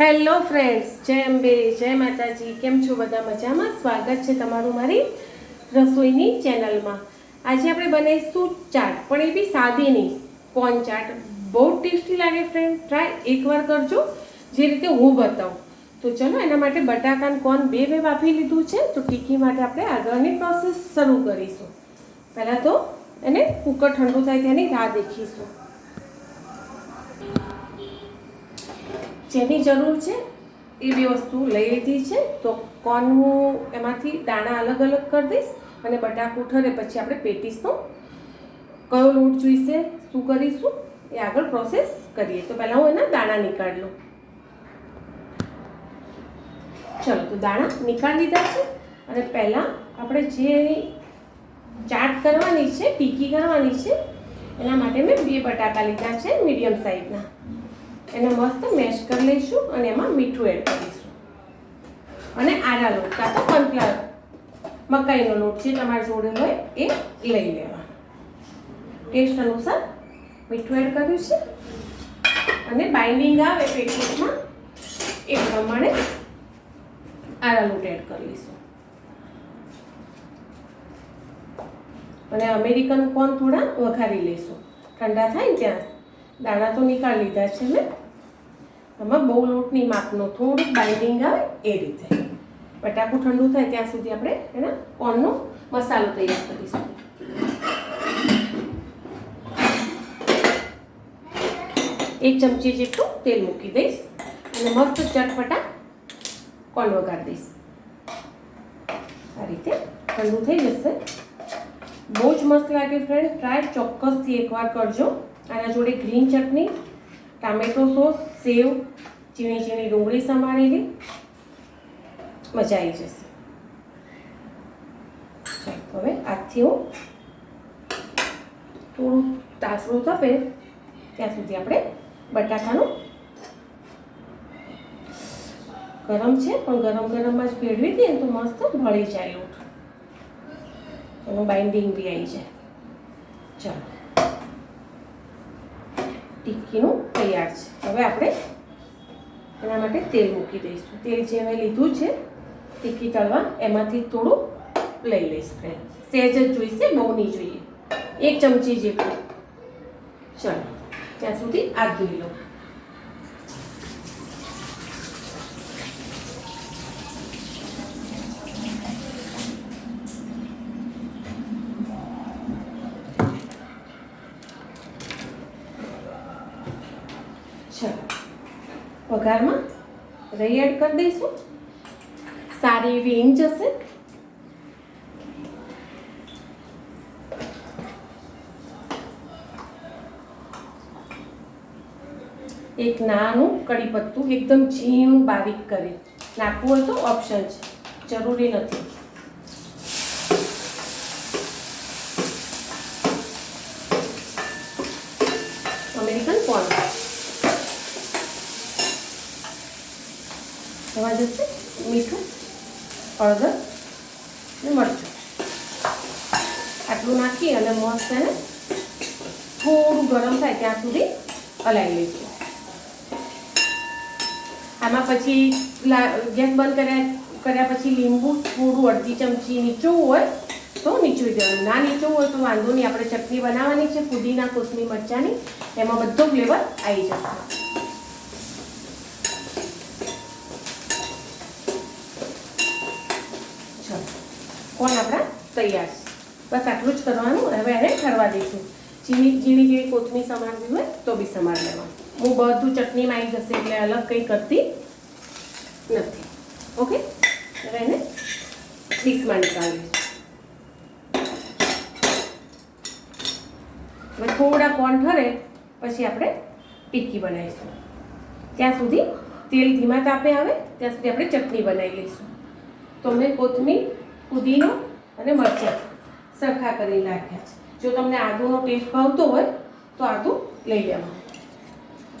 Hello friends જય અંબે, જય માતાજી. કેમ છો બધા મજામાં? સ્વાગત છે તમારું મારી રસોઈની ચેનલમાં. આજે આપણે બનાવીશું ચાટ, પણ એ બી સાદી નહીં. કોર્ન ચાટ બહુ ટેસ્ટી લાગે ફ્રેન્ડ ટ્રાય એકવાર કરજો. જે રીતે હું બતાવું. તો ચલો, એના માટે બટાકાનું કોન બે બે વાપી લીધું છે. તો ટીકી માટે આપણે આગળની પ્રોસેસ શરૂ કરીશું. પહેલાં તો એને કુકર ઠંડુ થાય ત્યાંની રાહ દેખીશું. જેની જરૂર છે, એ બે વસ્તુ લઈ લીધી છે. તો કોર્ન હું એમાંથી દાણા અલગ અલગ કરી દઈશ અને બટાકું ઠરે પછી આપણે પેટીસનો કયો લોટ જોઈશે, શું કરીશું, એ આગળ પ્રોસેસ કરીએ. તો પહેલાં હું એના દાણા નીકાળી લઉં. ચલો, તો દાણા નીકાળી લીધા છે. અને પહેલાં આપણે જે ચાટ કરવાની છે, ટીકી કરવાની છે, એના માટે મેં બે બટાકા લીધા છે, મીડિયમ સાઇઝના એને મસ્ત મેશ કરી લઈશું અને એમાં મીઠું એડ કરીશું અને આડા લોટ, કાં તો કોર્નફ્લાવર મકાઈનો લોટ જે તમારી જોડે હોય એ લઈ લેવાનો. ટેસ્ટ અનુસાર મીઠું એડ કર્યું છે. અને બાઇન્ડિંગ આવે પેકેટમાં એ પ્રમાણે આડા લોટ એડ કરી લઈશું. અને અમેરિકન કોર્ન થોડા વઘારી લઈશું. ઠંડા થાય ત્યાં. દાણા તો નીકાળી લીધા છે મેં. આમાં બહુ લોટની માપનો થોડુંક બાઇન્ડિંગ આવે એ રીતે. બટાકું ઠંડુ થાય ત્યાં સુધી આપણે એના કોર્નનો મસાલો તૈયાર કરીશું. એક ચમચી જેટલું તેલ મૂકી દઈશ અને મસ્ત ચટપટા કોર્ન વગાડી દઈશ. આ રીતે ઠંડુ થઈ જશે. બહુ જ મસ્ત લાગે ફ્રેન્ડ ટ્રાય ચોક્કસથી એકવાર કરજો. આના જોડે green chutney tomato sauce sev, ઝીણી ઝીણી ડુંગળી સમારેલી. મજા આવી જશે. હવે આજથી હું થોડું તાસરું તપે ત્યાં સુધી આપણે બટાકાનું ગરમ છે, પણ ગરમ ગરમમાં જ ભેળવી દઈએ તો મસ્ત ભળી જાય લોટ એનું બાઇન્ડિંગ બી આવી જાય. ચાલો. ટિક્કીનું તૈયાર છે. હવે આપણે એના માટે તેલ મૂકી દઈશું. તેલ જે મેં લીધું છે, ટિક્કી તળવા, એમાંથી થોડું લઈ લઈશ ફ્રેન્ડ સહેજ જ જોઈશે, બહુ નહીં જોઈએ. એક ચમચી જેટલું. ચાલો, ત્યાં સુધી આ ધોઈ લો ચાલો વઘારમાં રહી એડ કરી દઈશું. સારી એવી હિંગ જશે એક નાનું કડી પત્તું એકદમ ઝીણું બારીક કરી નાખવું હોય તો ઓપ્શન છે. જરૂરી નથી અમેરિકન કોર્ન એમાં જશે મીઠું, હળદર ને મરચું. આટલું નાખી અને મસ્ત એને થોડું ગરમ થાય ત્યાં સુધી હલાવી લઈશું. આમાં પછી ગેસ બંધ કર્યા કર્યા પછી લીંબુ, થોડું અડધી ચમચી નીચવું હોય તો નીચવી દેવાનું ના નીચવું હોય તો વાંધો નહીં. આપણે ચટણી બનાવવાની છે ફુદીના કોથમી મરચાંની. એમાં બધો ફ્લેવર આવી જશે ચલો કોણ આપણા તૈયાર બસ આટલું જ કરવાનું. હવે એને ઠરવા દઈશું. ઝીણી ઝીણી જેવી કોથમી સમારવી હોય તો બી સમાર લેવાનું હું બધું ચટણીમાં આવી જશે એટલે અલગ કંઈ કરતી નથી. ઓકે? હવે એને ડીશમાં નીકાળીશું હવે થોડા કોર્ન ઠરે પછી આપણે ટીક્કી બનાવીશું. ત્યાં સુધી તેલ ધીમા તાપે આવે, ત્યાં સુધી આપણે ચટણી બનાવી લઈશું. તો મેં કોથમીર પુદીનો અને મરચાં સરખા કરી નાખ્યા છે. જો તમને આદુનો ટેસ્ટ ભાવતો હોય, તો આદુ લઈ લેવાનું.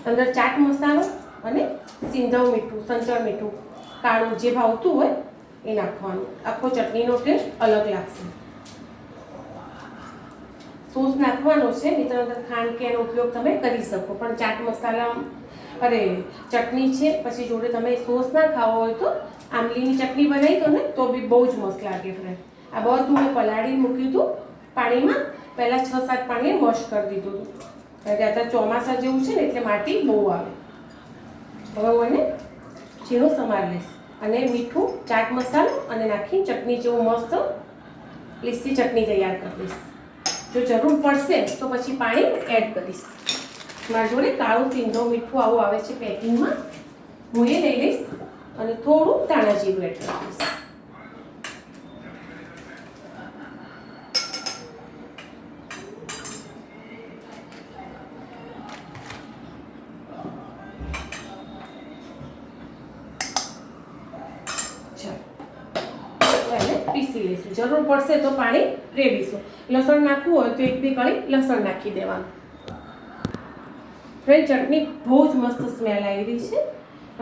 અંદર ચાટ મસાલો અને સિંધવ મીઠું સંચળ મીઠું, કાળું જે ભાવતું હોય, એ નાખવાનું. આખો ચટણીનો ટેસ્ટ અલગ લાગશે. સોસ નાખવાનો છે નહીં અંદર ખાંડ કે એનો ઉપયોગ તમે કરી શકો. પણ ચાટ મસાલા, અરે, ચટણી છે, પછી જોડે તમે સોસ ના ખાવો હોય તો આંબલીની ચટણી બનાવી દો ને, તો બી બહુ જ મસ્ત લાગે ફ્રેન્ડ આ બધું મેં પલાળી મૂક્યું હતું પાણીમાં. પહેલાં છ સાત પાણીએ વોશ કરી દીધું હતું કે અત્યારે ચોમાસા જેવું છે ને, એટલે માટી બહુ આવે. હવે હું એને ઝીણું સમારી લઈશ. અને મીઠું, ચાટ મસાલો અને નાખી ચટણી જેવું મસ્ત લીસી ચટણી તૈયાર કરી દઈશ. જો જરૂર પડશે તો પછી પાણી એડ કરીશ. મારા જોડે કાળું સિંધો મીઠું આવું આવે છે પેકિંગમાં. હું એ લઈ લઈશ. અને થોડું ધાણા જીરું એડ કરી દઈશ પીસી લઈશું. જરૂર પડશે તો પાણી રેડીશું. લસણ નાખવું હોય તો એક બે કળી લસણ નાખી દેવાનું. ફ્રેન્ડ, ચટણી બહુ જ મસ્ત સ્મેલ આવી રહી છે.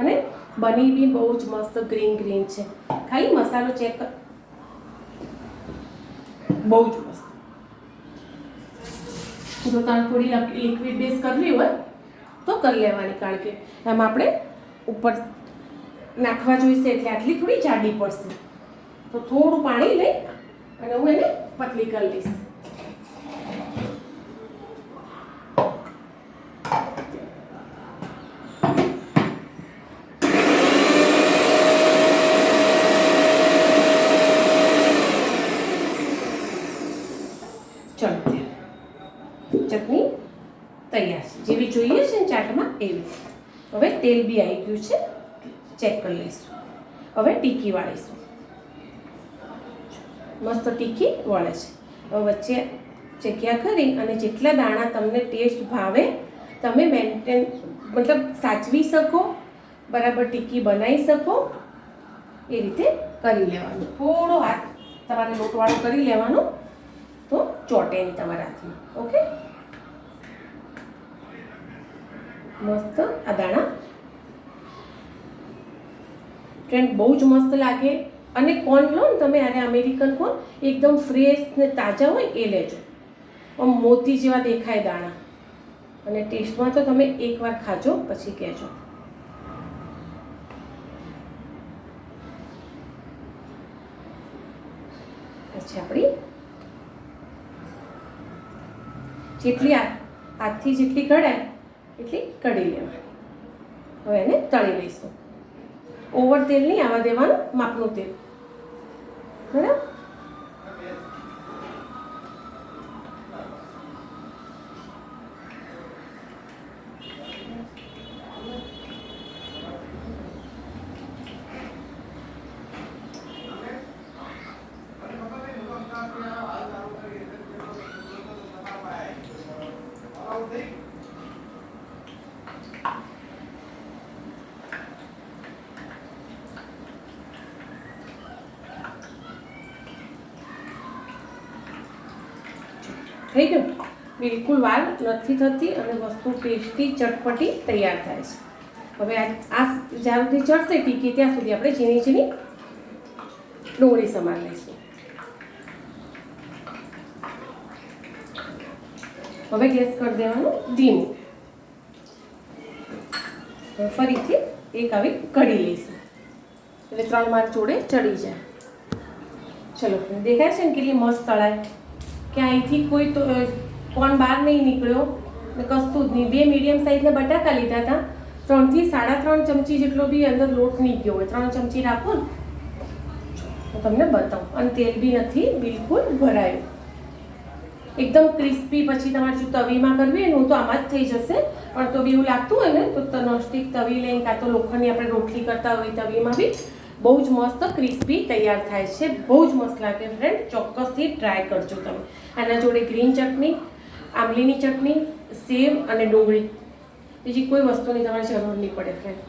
અને બની બી બહુ જ મસ્ત ગ્રીન ગ્રીન છે. ખાલી મસાલો ચેક બહુ જ મસ્ત. જો તમે થોડી લિક્વિડ બેઝ કરવી હોય, તો કરી લેવાની કારણ કે એમાં આપણે ઉપર નાખવા જોઈશે એટલે આટલી થોડી જાડી પડશે. તો થોડું પાણી લઈ અને હું એને પતલી કરી લઈશ ચલો ત્યારે ચટણી તૈયાર છે જેવી જોઈએ છે ને ચાટમાં એવી હવે તેલ બી આવી ગયું છે. ચેક કરી લઈશું. હવે ટીકી વાળીશું. મસ્ત ટીકી વળે છે. હવે વચ્ચે જગ્યા કરી અને જેટલા દાણા તમને ટેસ્ટ ભાવે, તમે મેન્ટેન મતલબ સાચવી શકો, બરાબર ટીકી બનાવી શકો, એ રીતે કરી લેવાનું. થોડો હાથ તમારે લોટવાળો કરી લેવાનો, તો ચોટે નહીં તમારા ઓકે? મસ્ત આ દાણા ફ્રેન્ડ બહુ જ મસ્ત લાગે. અને કોર્ન લો ને તમે, આને અમેરિકન કોર્ન એકદમ ફ્રેશ ને તાજા હોય એ લેજો. આમ મોતી જેવા દેખાય દાણા. અને ટેસ્ટમાં તો તમે એકવાર ખાજો, પછી કહેજો. પછી આપણી જેટલી હાથથી જેટલી કઢાય, એટલી કઢી લેવાની. હવે એને તળી લઈશું. ઓવર તેલ નહીં આવા દેવાનું માપનું તેલ બરાબર થઈ ગયું? બિલકુલ વાર નથી થતી અને વસ્તુ ટેસ્ટી, ચટપટી તૈયાર થાય છે. હવે આ જ્યાં સુધી ચડશે ટીકી, ત્યાં સુધી આપણે ઝીણી ઝીણી ડુંગળી સમાર લઈશું. હવે ગેસ કરી દેવાનું ધીમું. ફરીથી એક આવી કઢી લઈશું. એટલે ત્રણ માર જોડે ચડી જાય. ચલો, દેખાય છે ને કેટલી મસ્ત તળાય કે અહીંથી કોઈ તો કોણ બહાર નહીં નીકળ્યો ને કશું જ નહીં. બે મીડિયમ સાઇઝના બટાકા લીધા હતા. ત્રણથી સાડા ત્રણ ચમચી જેટલો બી અંદર લોટ નહીં ગયો હોય. ત્રણ ચમચી રાખો ને હું તમને બતાવું. અને તેલ બી નથી, બિલકુલ ભરાયું. એકદમ ક્રિસ્પી પછી તમારે જો તવીમાં કરવી હોય હું તો આમાં જ થઈ જશે. પણ તો બી એવું લાગતું હોય ને તો નોનસ્ટિક તવી લઈને કાં તો લોખંડની આપણે રોટલી કરતા હોય તવીમાં બી. બહુ જ મસ્ત ક્રિસ્પી તૈયાર થાય છે. બહુ જ મસ્ત લાગે ફ્રેન્ડ ચોક્કસથી ટ્રાય કરજો તમે. આના જોડે ગ્રીન ચટણી, આંબલીની ચટણી સેવ અને ડુંગળી. બીજી કોઈ વસ્તુની તમારે જરૂર નહીં પડે ફ્રેન્ડ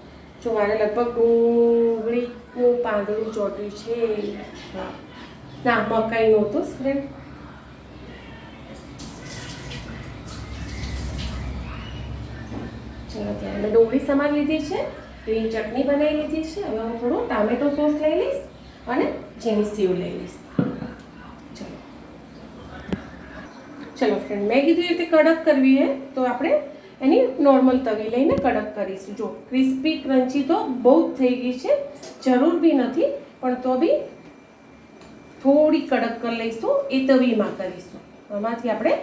જો મારે લગભગ ડુંગળીનું પાંદડું ચોટ્યું છે. ના, મકાઈ નહોતું ફ્રેન્ડ ચલો ત્યારે મેં ડુંગળી સમાર લીધી છે. ગ્રીન ચટણી બનાવી લીધી છે. હવે હું થોડું ટામેટો સોસ લઈ લઈશ અને જેની સીવ લઈ લઈશ. ચલો. ચલો ફ્રેન્ડ મેં કીધું એ કડક કરવી હે, તો આપણે એની નોર્મલ તવી લઈને કડક કરીશું. જો ક્રિસ્પી ક્રન્ચી તો બહુ જ થઈ ગઈ છે. જરૂર બી નથી, પણ તો બી થોડી કડક કરી લઈશું, એ તવીમાં કરીશું. આમાંથી આપણે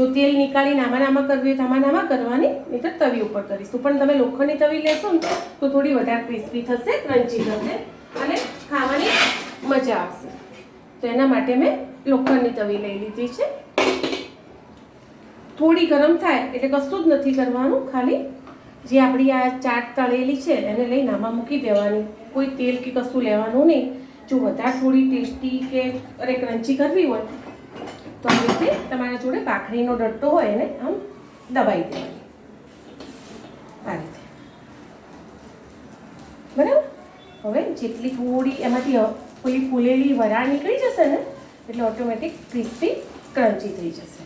જો તેલ નીકાળીને આમાં આમાં કરવી હોય તો આમાં આમાં કરવાની, નહીં તો તવી ઉપર કરીશું. પણ તમે લોખંડની તવી લેશો ને તો થોડી વધારે ક્રિસ્પી થશે ક્રન્ચી થશે અને ખાવાની મજા આવશે. તો એના માટે મેં લોખંડની તવી લઈ લીધી છે. થોડી ગરમ થાય એટલે કશું જ નથી કરવાનું, ખાલી જે આપણી આ ચાટ તળેલી છે એને લઈને આમાં મૂકી દેવાની. કોઈ તેલ કે કશું લેવાનું નહીં. જો વધારે થોડી ટેસ્ટી કે અરે ક્રન્ચી કરવી હોય તો આ રીતે તમારા જોડે ભાખરીનો ડટ્ટો હોય એને આમ દબાઈ દેવાની. આ રીતે. બરાબર? હવે જેટલી થોડી એમાંથી કોઈ ફૂલેલી વરાળ નીકળી જશે ને, એટલે ઓટોમેટિક ક્રિસ્પી ક્રન્ચી થઈ જશે.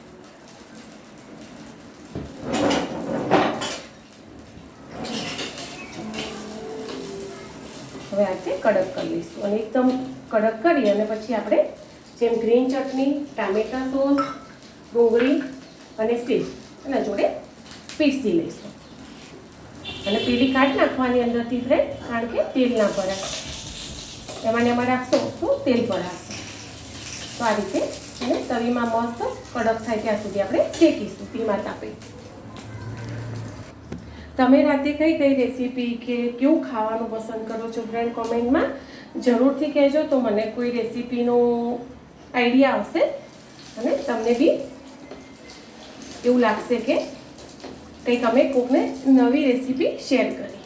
હવે આ રીતે કડક કરી લઈશું. અને એકદમ કડક કરી અને પછી આપણે જેમ ગ્રીન ચટણી, ટામેટા સોસ, ડુંગળી અને સેવ એના જોડે પીસી લઈશું. અને પીલી કાઢી નાખવાની અંદરથી ફ્રેન્ડ કારણ કે તેલ ના ભરાય. એમાં એમાં રાખશો, તો તેલ ભરાશે. તો આ રીતે એને તવીમાં મસ્ત કડક થાય ત્યાં સુધી આપણે શેકીશું, ધીમા તાપે. તમે રાતે કઈ કઈ રેસીપી કે કેવું ખાવાનું પસંદ કરો છો ફ્રેન્ડ કોમેન્ટમાં જરૂરથી કહેજો તો મને કોઈ રેસીપીનો આઈડિયા આવશે અને તમને બી એવું લાગશે કે કંઈક અમે કોકને નવી રેસીપી શેર કરી.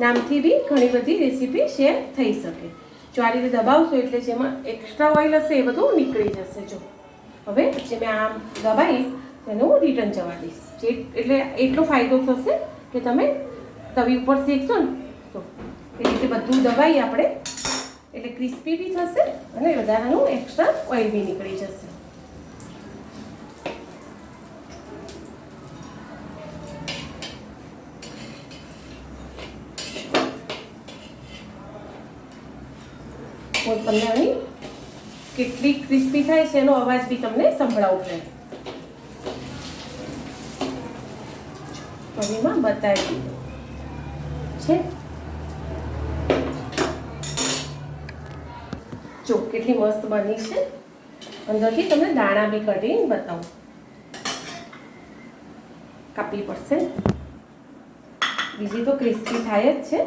નામથી બી ઘણી બધી રેસીપી શેર થઈ શકે. જો આ રીતે દબાવશો એટલે જેમાં એક્સ્ટ્રા ઓઇલ હશે એ બધું નીકળી જશે. જો હવે જે મેં આમ દબાવીશ તેને હું રિટર્ન જવા દઈશ. જે એટલે એટલો ફાયદો થશે કે તમે તવી ઉપર શેકશો ને, તો એ રીતે બધું દબાઈ આપણે એટલે ક્રિસ્પી બી થશે અને વધારાનું એક્સ્ટ્રા ઓઇલ બી નીકળી જશે. આની કેટલી ક્રિસ્પી થાય છે એનો અવાજ બી તમને સંભળાવું છે તવીમાં બતાવી છે જો કેટલી મસ્ત બની છે. અંદરથી તમને દાણા બી કાઢીને બતાવું. કાપવી પડશે. બીજી તો ક્રિસ્પી થાય જ છે.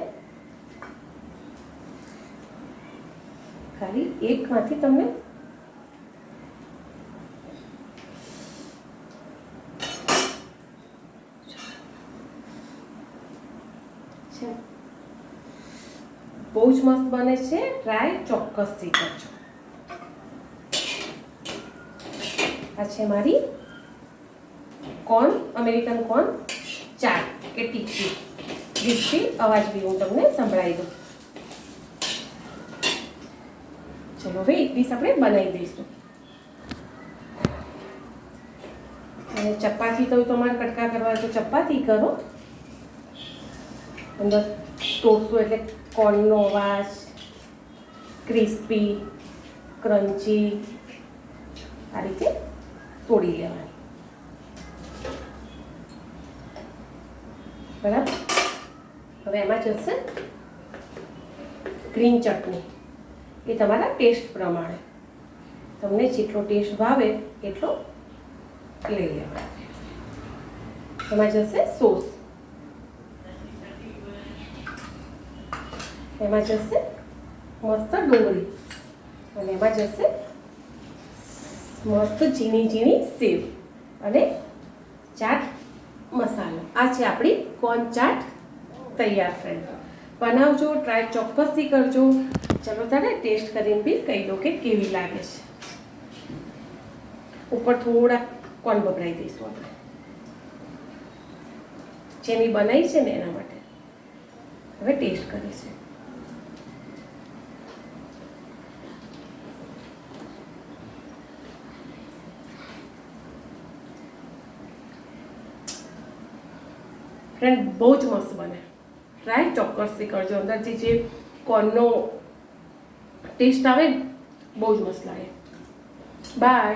ખાલી એકમાંથી તમને બહુ જ મસ્ત બને છે. ટ્રાય ચોક્કસથી કરજો. આ છે મારી કોર્ન અમેરિકન કોર્ન ચા કે ટીકી ક્રિસ્પી અવાજ બી હું તમને સંભળાવી દઉં. ચલો હવે એક પીસ આપણે બનાવી દઈશું. અને ચપાતી તો તમારે કટકા કરવા તો ચપાતી કરો. અંદર તોડશું એટલે કોર્નનો અવાજ, ક્રિસ્પી, ક્રન્ચી, આ રીતે તોડી લેવાની બરાબર? હવે એમાં જશે ગ્રીન ચટણી. એ તમારા ટેસ્ટ પ્રમાણે. તમને જેટલો ટેસ્ટ ભાવે એટલો લઈ લેવાનો એમાં જશે સોસ. એમાં જશે મસ્ત ડુંગળી. અને એમાં જશે મસ્ત ઝીણી ઝીણી સેવ અને ચાટ મસાલો. આ છે આપણી કોર્ન ચાટ તૈયાર ફ્રેન્ડ બનાવજો ટ્રાય ચોક્કસથી કરજો. ચલો તારે ટેસ્ટ કરીને બી કહી દો કે કેવી લાગે છે. ઉપર થોડા કોર્ન બબરાઈ દઈશું આપણે. જેની બનાવી છે ને એના માટે. હવે ટેસ્ટ કરીશું. ફ્રેન્ડ બહુ જ મસ્ત બને. ટ્રાય ચોક્કસથી કરજો. અંદરથી જે કોર્નનો ટેસ્ટ આવે બહુ જ મસ્ત લાગે. બાય